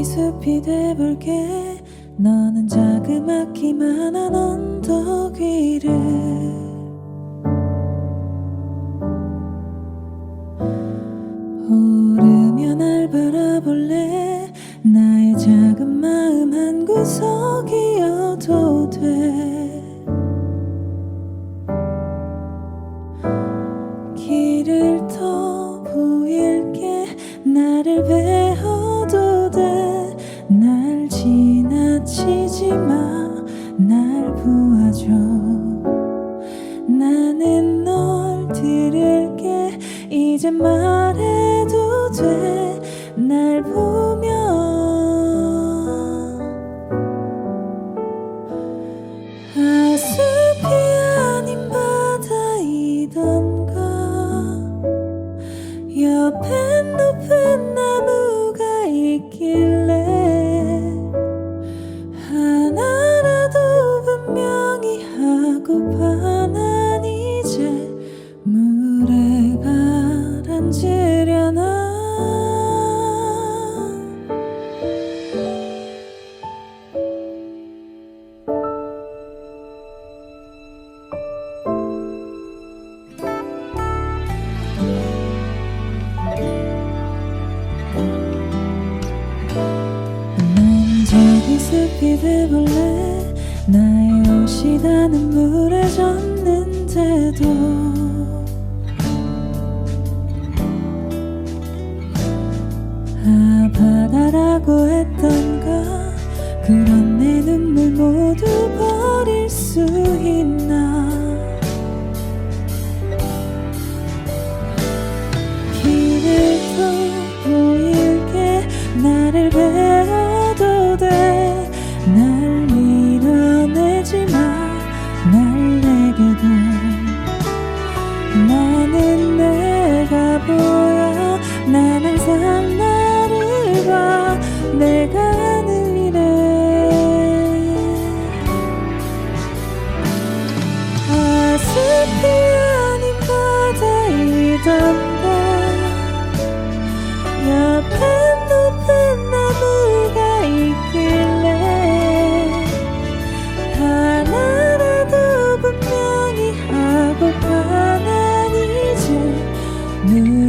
저기 숲이 돼볼게. 너는 자그맣기만한 언덕 위를 보아줘. 나는 널 들을게. 이제 말해도 돼. 날 보면 아 숲이 아닌 바다이던가. 옆엔 높은 나 숲이 돼볼래? 나의 옷이 다 눈물에 젖는데도 아 바다라고 했던가 그런 내 눈물 모두 버릴 수 있나? 길을 더 보일게. 나를 new